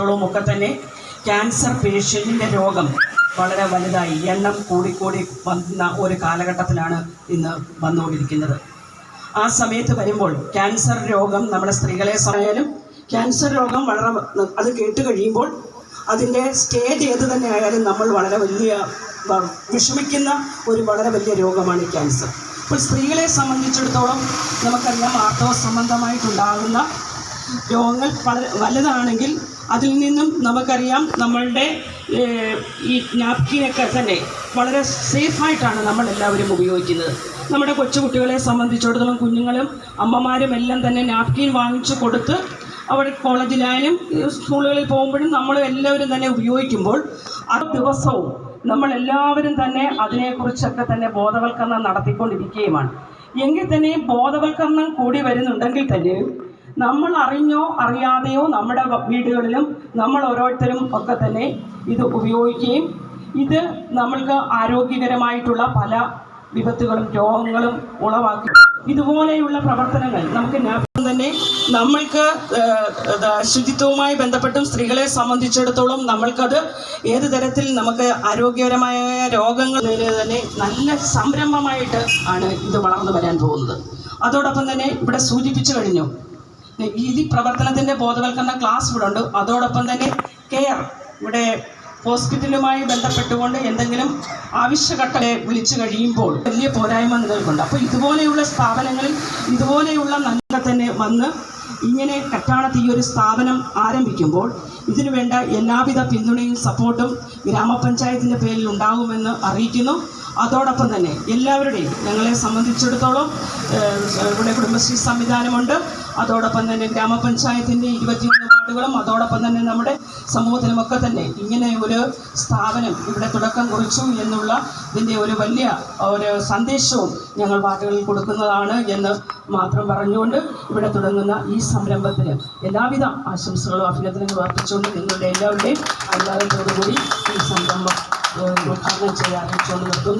സംബന്ധിച്ചിടത്തോളം ഒക്കെ തന്നെ ക്യാൻസർ പേഷ്യന്റിന്റെ രോഗം വളരെ വലുതായി എണ്ണം കൂടിക്കൂടി വന്ന ഒരു കാലഘട്ടത്തിലാണ് ഇന്ന് വന്നുകൊണ്ടിരിക്കുന്നത്. ആ സമയത്ത് വരുമ്പോൾ ക്യാൻസർ രോഗം നമ്മുടെ സ്ത്രീകളെ സമയാലും ക്യാൻസർ രോഗം വളരെ അത് കേട്ട് കഴിയുമ്പോൾ അതിന്റെ സ്റ്റേജ് ഏത് തന്നെ ആയാലും നമ്മൾ വളരെ വലിയ വിഷമിക്കുന്ന ഒരു വളരെ വലിയ രോഗമാണ് ക്യാൻസർ ഇപ്പോൾ സ്ത്രീകളെ സംബന്ധിച്ചിടത്തോളം നമുക്കറിയാം ആർത്തവ സംബന്ധമായിട്ടുണ്ടാകുന്ന രോഗങ്ങൾ വളരെ വലുതാണെങ്കിൽ അതിൽ നിന്നും നമുക്കറിയാം നമ്മളുടെ ഈ നാപ്കിനൊക്കെ തന്നെ വളരെ സേഫായിട്ടാണ് നമ്മൾ എല്ലാവരും ഉപയോഗിക്കുന്നത്. നമ്മുടെ കൊച്ചുകുട്ടികളെ സംബന്ധിച്ചിടത്തോളം കുഞ്ഞുങ്ങളും അമ്മമാരും എല്ലാം തന്നെ നാപ്കിൻ വാങ്ങിച്ചു കൊടുത്ത് അവിടെ കോളേജിലായാലും സ്കൂളുകളിൽ പോകുമ്പോഴും നമ്മൾ എല്ലാവരും തന്നെ ഉപയോഗിക്കുമ്പോൾ ആ ദിവസവും നമ്മൾ എല്ലാവരും തന്നെ അതിനെക്കുറിച്ചൊക്കെ തന്നെ ബോധവൽക്കരണം നടത്തിക്കൊണ്ടിരിക്കുകയുമാണ്. എങ്കിൽ തന്നെ ബോധവൽക്കരണം കൂടി വരുന്നുണ്ടെങ്കിൽ തന്നെയും നമ്മൾ അറിഞ്ഞോ അറിയാതെയോ നമ്മുടെ വീടുകളിലും നമ്മൾ ഓരോരുത്തരും ഒക്കെ തന്നെ ഇത് ഉപയോഗിക്കുകയും ഇത് നമ്മൾക്ക് ആരോഗ്യകരമായിട്ടുള്ള പല വിപത്തുകളും രോഗങ്ങളും ഉളവാക്കി. ഇതുപോലെയുള്ള പ്രവർത്തനങ്ങൾ നമുക്ക് തന്നെ നമ്മൾക്ക് ശുചിത്വവുമായി ബന്ധപ്പെട്ടും സ്ത്രീകളെ സംബന്ധിച്ചിടത്തോളം നമ്മൾക്കത് ഏത് തരത്തിൽ നമുക്ക് ആരോഗ്യകരമായ രോഗങ്ങൾ തന്നെ നല്ല സംരംഭമായിട്ട് ആണ് ഇത് വളർന്നു വരാൻ പോകുന്നത്. അതോടൊപ്പം തന്നെ ഇവിടെ സൂചിപ്പിച്ചു കഴിഞ്ഞു വീതി പ്രവർത്തനത്തിന്റെ ബോധവൽക്കരണ ക്ലാസ് ഇവിടെ ഉണ്ട്. അതോടൊപ്പം തന്നെ കെയർ ഇവിടെ ഹോസ്പിറ്റലുമായി ബന്ധപ്പെട്ടുകൊണ്ട് എന്തെങ്കിലും ആവശ്യഘട്ടത്തെ വിളിച്ചു കഴിയുമ്പോൾ വലിയ പോരായ്മ നിലനിൽക്കുന്നുണ്ട് അപ്പോൾ ഇതുപോലെയുള്ള സ്ഥാപനങ്ങളിൽ ഇതുപോലെയുള്ള നല്ല തന്നെ വന്ന് ഇങ്ങനെ കറ്റാണത്ത് ഈ ഒരു സ്ഥാപനം ആരംഭിക്കുമ്പോൾ ഇതിനു വേണ്ട എല്ലാവിധ പിന്തുണയും സപ്പോർട്ടും ഗ്രാമപഞ്ചായത്തിന്റെ പേരിൽ ഉണ്ടാകുമെന്ന് അറിയിക്കുന്നു. അതോടൊപ്പം തന്നെ എല്ലാവരുടെയും ഞങ്ങളെ സംബന്ധിച്ചിടത്തോളം ഇവിടെ കുടുംബശ്രീ സംവിധാനമുണ്ട്. അതോടൊപ്പം തന്നെ ഗ്രാമപഞ്ചായത്തിന്റെ ഇരുപത്തിയൊന്ന് വാർഡുകളും അതോടൊപ്പം തന്നെ നമ്മുടെ സമൂഹത്തിലുമൊക്കെ തന്നെ ഇങ്ങനെ ഒരു സ്ഥാപനം ഇവിടെ തുടക്കം കുറിച്ചു എന്നുള്ള ഇതിന്റെ ഒരു വലിയ ഒരു സന്ദേശവും ഞങ്ങൾ വാർഡുകളിൽ കൊടുക്കുന്നതാണ് എന്ന് മാത്രം പറഞ്ഞുകൊണ്ട് ഇവിടെ തുടങ്ങുന്ന ഈ സംരംഭത്തിന് എല്ലാവിധ ആശംസകളും അഭിനന്ദനങ്ങളും അർപ്പിച്ചുകൊണ്ട് നിങ്ങളുടെ എല്ലാവരുടെയും അനുവാദത്തോടുകൂടി ഈ സംരംഭം ഉദ്ഘാടനം ചെയ്യാൻ നിർത്തുന്നു.